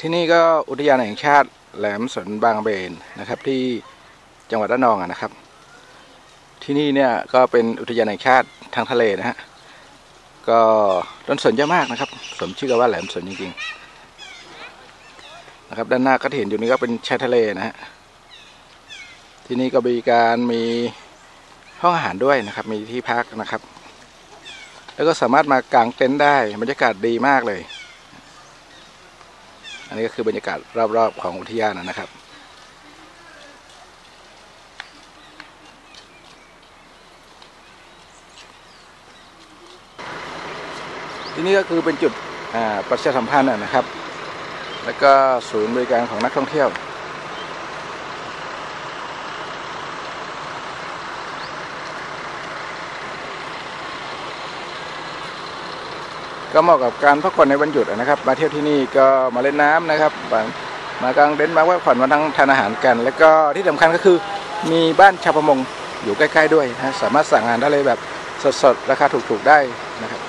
ที่นี่ก็อุทยานแห่งชาติแหลมสนบางเบนนะครับ ที่จังหวัดระนองนะครับ ที่นี่เนี่ยก็เป็นอุทยานแห่งชาติทางทะเลนะฮะก็ต้นสนเยอะมากนะครับ สมชื่อกันว่าแหลมสนจริงๆนะครับด้านหน้าก็เห็นอยู่นี้ก็เป็นชายทะเลนะฮะที่นี่ก็มีการมีห้องอาหารด้วยนะครับ มีที่พักนะครับ แล้วก็สามารถมากางเต็นท์ได้บรรยากาศดีมากเลย อันนี้ก็คือบรรยากาศรอบๆของอุทยานนะครับที่นี่ก็คือเป็นจุดประชาสัมพันธ์นะครับ แล้วก็ศูนย์บริการของนักท่องเที่ยว ก็เหมาะกับการพักผ่อนในวันหยุดนะครับ มาเที่ยวที่นี่ก็มาเล่นน้ำนะครับมากางเต็นท์มาพักผ่อนมาทั้งทานอาหารกัน แล้วก็ที่สำคัญก็คือมีบ้านชาวประมงอยู่ใกล้ ๆ ด้วยนะสามารถสั่งงานได้เลยแบบสดๆราคาถูกๆได้นะครับ